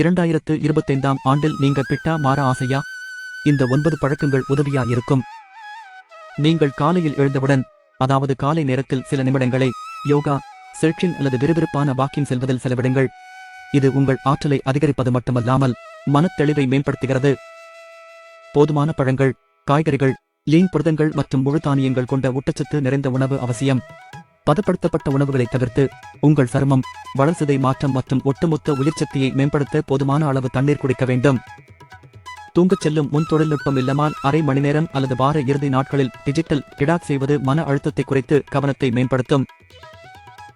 இரண்டாயிரத்து இருபத்தைந்தாம் ஆண்டில் நீங்க பிட்டா மாற ஆசையா? இந்த ஒன்பது பழக்கங்கள் உதவியா இருக்கும். நீங்கள் காலையில் எழுந்தவுடன் அதாவது காலை நேரத்தில் சில நிமிடங்களை யோகா செர்ச்சிங் அல்லது விறுவிறுப்பான வாக்கிங் செல்வதில் செலவிடுங்கள். இது உங்கள் ஆற்றலை அதிகரிப்பது மட்டுமல்லாமல் மனத்தெளிவை மேம்படுத்துகிறது. போதுமான பழங்கள் காய்கறிகள் லீன் புரதங்கள் மற்றும் முழு தானியங்கள் கொண்ட ஊட்டச்சத்து நிறைந்த உணவு அவசியம். பதப்படுத்தப்பட்ட உணவுகளை தவிர்த்து உங்கள் சருமம் வளர்சிதை மாற்றம் மற்றும் ஒட்டுமொத்த உயிர்ச்சக்தியை மேம்படுத்த போதுமான அளவு தண்ணீர் குடிக்க வேண்டும். தூங்கச் செல்லும் முன் தொழில்நுட்பம் இல்லாமல் அரை மணி நேரம் அல்லது வார இறுதி நாட்களில் டிஜிட்டல் டிடாக் செய்வது மன அழுத்தத்தை குறைத்து கவனத்தை மேம்படுத்தும்.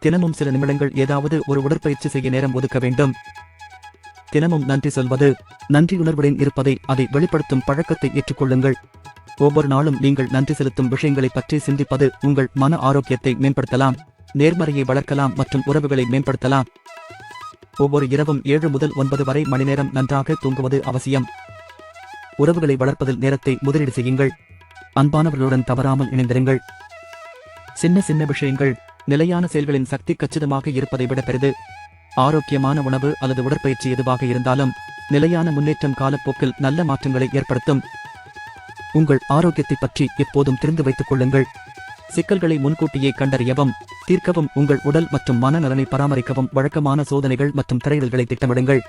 தினமும் சில நிமிடங்கள் ஏதாவது ஒரு உடற்பயிற்சி செய்ய நேரம் ஒதுக்க வேண்டும். தினமும் நன்றி சொல்வது நன்றியுணர்வுடன் இருப்பதை அதை வெளிப்படுத்தும் பழக்கத்தை ஏற்றுக்கொள்ளுங்கள். ஒவ்வொரு நாளும் நீங்கள் நன்றி செலுத்தும் விஷயங்களை பற்றி சிந்திப்பது உங்கள் மன ஆரோக்கியத்தை மேம்படுத்தலாம். நேர்மறையை வளர்க்கலாம் மற்றும் உறவுகளை மேம்படுத்தலாம். ஒவ்வொரு இரவும் ஏழு முதல் ஒன்பது வரை மணி நேரம் நன்றாக தூங்குவது அவசியம். உறவுகளை வளர்ப்பதில் நேரத்தை முதலீடு செய்யுங்கள். அன்பானவர்களுடன் தவறாமல் இணைந்திருங்கள். சின்ன சின்ன விஷயங்கள் நிலையான செயல்களின் சக்தி கச்சிதமாக இருப்பதை விட பெரிது. ஆரோக்கியமான உணவு அல்லது உடற்பயிற்சி எதுவாக இருந்தாலும் நிலையான முன்னேற்றம் காலப்போக்கில் நல்ல மாற்றங்களை ஏற்படுத்தும். உங்கள் ஆரோக்கியத்தை பற்றி எப்போதும் தெரிந்து வைத்துக் கொள்ளுங்கள். சிக்கல்களை முன்கூட்டியே கண்டறியவும் தீர்க்கவும் உங்கள் உடல் மற்றும் மனநலனை பராமரிக்கவும் வழக்கமான சோதனைகள் மற்றும் திரையிடல்களை திட்டமிடுங்கள்.